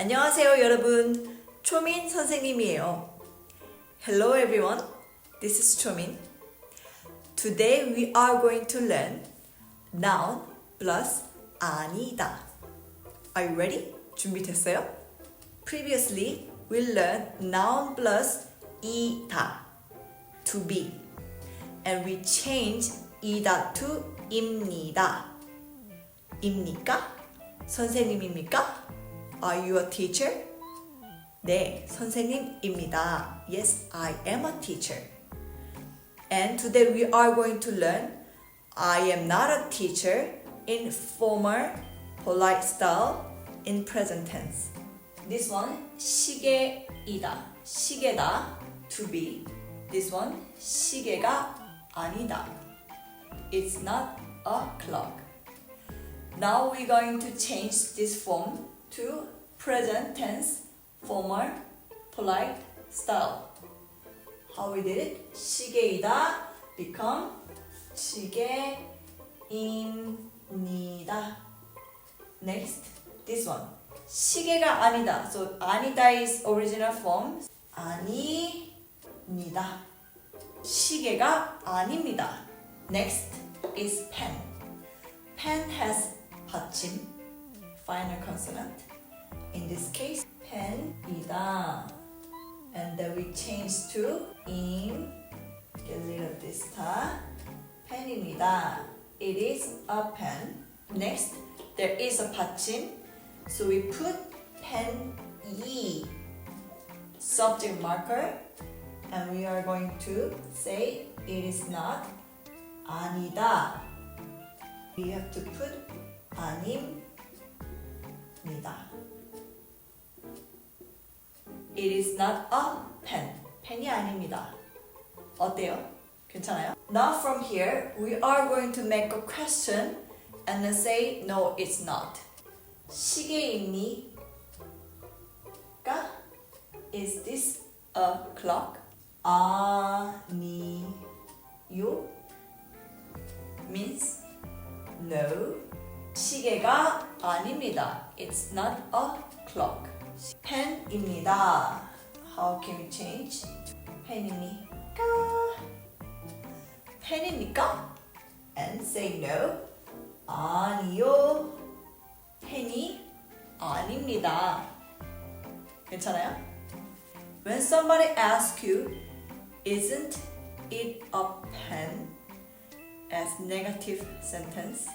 안녕하세요, 여러분. 초민 선생님이에요. Hello, everyone. This is 초민. Today we are going to learn noun plus 아니다. Are you ready? 준비됐어요? Previously, we learned noun plus 이다, to be. And we changed 이다 to 입니다. 입니까? 선생님입니까? Are you a teacher? 네, 선생님입니다. Yes, I am a teacher. And today we are going to learn I am not a teacher in formal polite style in present tense. This one 시계이다. 시계다 to be. This one 시계가 아니다. It's not a clock. Now we're going to change this form to present tense formal polite style. How we did it? 시계이다 become 시계입니다. Next, this one. 시계가 아니다. So 아니다 is original form. 아닙니다. 시계가 아닙니다. Next is pen. Pen has 받침, final consonant. In this case, pen이다. And then we change to in. Get rid of this star. pen입니다. It is a pen. Next, there is a 받침. So we put pen e subject marker and we are going to say it is not 아니다. We have to put 아닙니다. It is not a pen. 펜이 아닙니다. 어때요? 괜찮아요? Now from here, we are going to make a question and then say no, it's not. 시계입니까? Is this a clock? 아니요 means no. 시계가 아닙니다. It's not a clock. 펜입니다. How can we change? 펜입니까? 펜입니까? And say no. 아니요. 펜이 아닙니다. 괜찮아요? When somebody asks you, isn't it a pen? As negative sentence.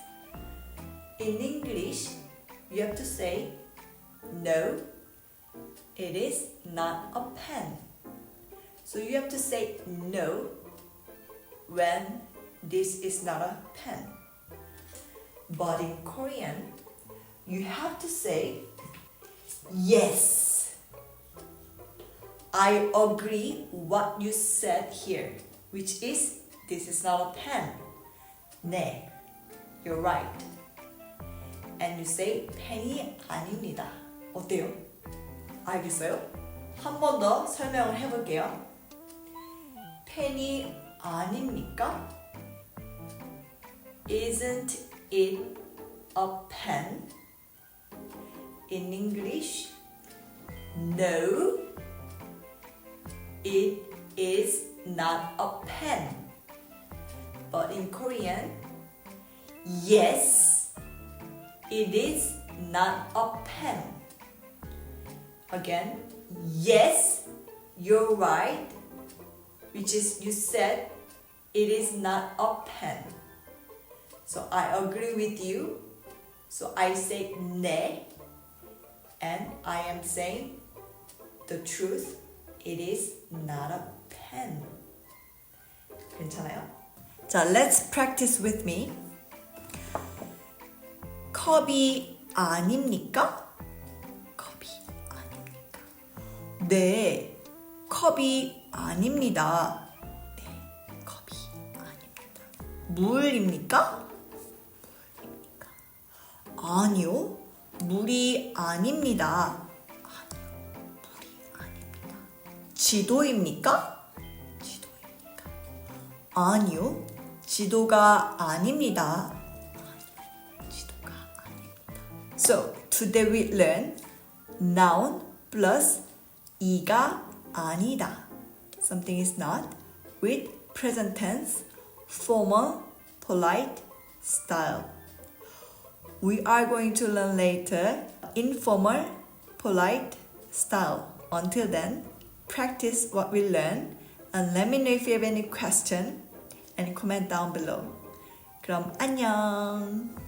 In English, you have to say, no, it is not a pen. So you have to say no when this is not a pen. But in Korean, you have to say yes. I agree what you said here, which is this is not a pen. 네, you're right. And you say 펜이 아닙니다. 어때요? 알겠어요? 한 번 더 설명을 해볼게요. 펜이 아닙니까? Isn't it a pen? In English, no, it is not a pen. But in Korean, yes, it is not a pen. Again, yes, you're right, which is you said it is not a pen. So I agree with you. So I say ne, and I am saying the truth. It is not a pen. 괜찮아요? 자, let's practice with me. 컵이 아닙니까? 네, 컵이 아닙니다. 네, 컵이 아닙니다. 물입니까? 물입니까? 아니요, 물이 아닙니다. 지도입니까? 지도입니까? 아니요, 지도가 아닙니다. 지도가 아닙니다. So, today we learn noun plus 이가 아니다. Something is not with present tense, formal, polite style. We are going to learn later informal, polite style. Until then, practice what we learn and let me know if you have any question and comment down below. 그럼 안녕.